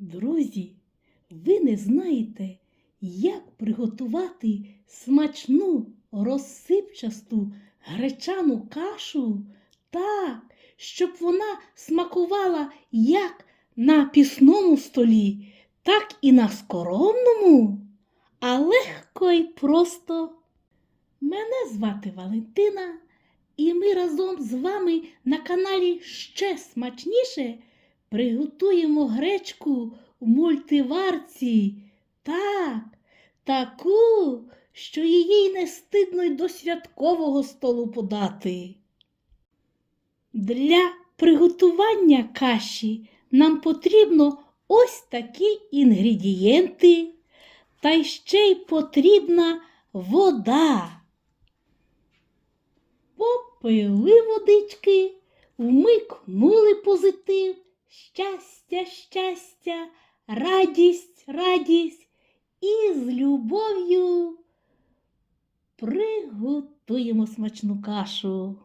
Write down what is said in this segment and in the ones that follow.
Друзі, ви не знаєте, як приготувати смачну розсипчасту гречану кашу так, щоб вона смакувала як на пісному столі, так і на скоромному, а легко й просто. Мене звати Валентина, і ми разом з вами на каналі ще смачніше приготуємо гречку в мультиварці. Так, таку, що її не стидно й до святкового столу подати. Для приготування каші нам потрібно ось такі інгредієнти, та й ще й потрібна вода. Попили водички, вмикнули позитив, щастя, щастя, радість, радість і з любов'ю приготуємо смачну кашу.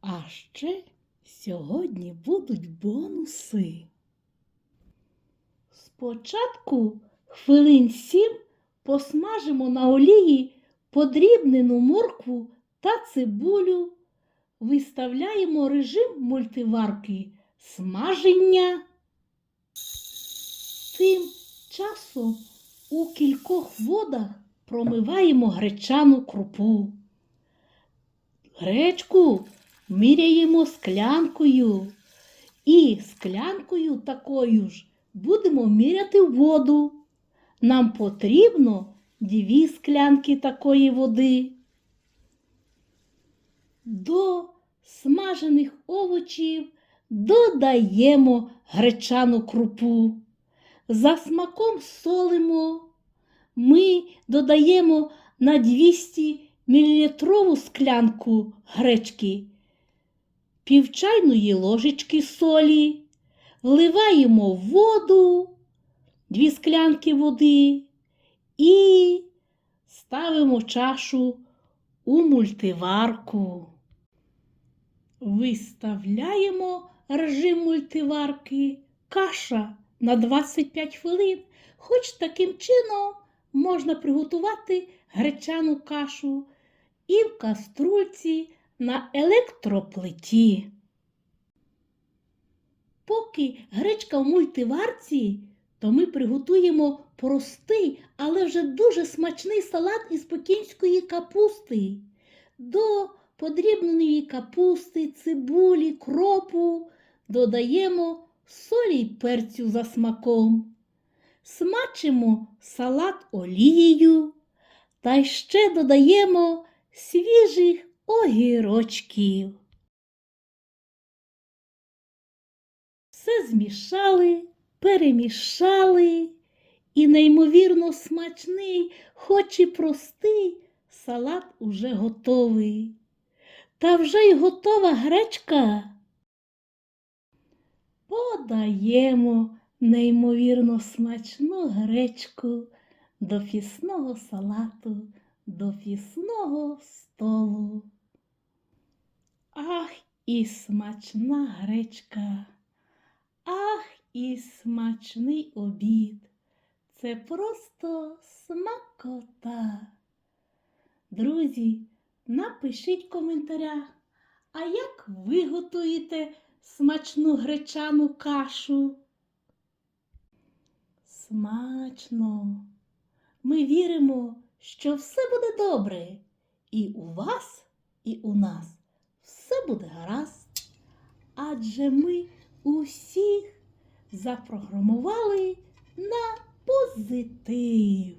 А ще сьогодні будуть бонуси. Спочатку хвилин сім посмажимо на олії подрібнену моркву та цибулю. Виставляємо режим мультиварки смаження. Тим часом у кількох водах промиваємо гречану крупу. Гречку міряємо склянкою. І склянкою такою ж будемо міряти воду. Нам потрібно дві склянки такої води. До смажених овочів додаємо гречану крупу. За смаком солимо. Ми додаємо на 200 мл склянку гречки пів чайної ложечки солі, вливаємо воду, дві склянки води і ставимо чашу у мультиварку. Виставляємо режим мультиварки каша на 25 хвилин, хоч таким чином можна приготувати гречану кашу і в каструльці на електроплиті. Поки гречка в мультиварці, то ми приготуємо простий, але вже дуже смачний салат із пекінської капусти. До подрібненої капусти, цибулі, кропу додаємо солі й перцю за смаком. Смачимо салат олією та ще додаємо свіжих огірочків. Все змішали, перемішали, і неймовірно смачний, хоч і простий, салат уже готовий. Та вже й готова гречка. Подаємо неймовірно смачну гречку до фісного салату, до фісного столу. Ах, і смачна гречка, ах, і смачний обід. Це просто смакота. Друзі, напишіть в коментарях, а як ви готуєте смачну гречану кашу? Смачно. Ми віримо, що все буде добре. І у вас, і у нас все буде гаразд. Адже ми усіх запрограмували на позитив.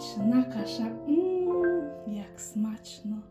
Смачна каша. М, як смачно.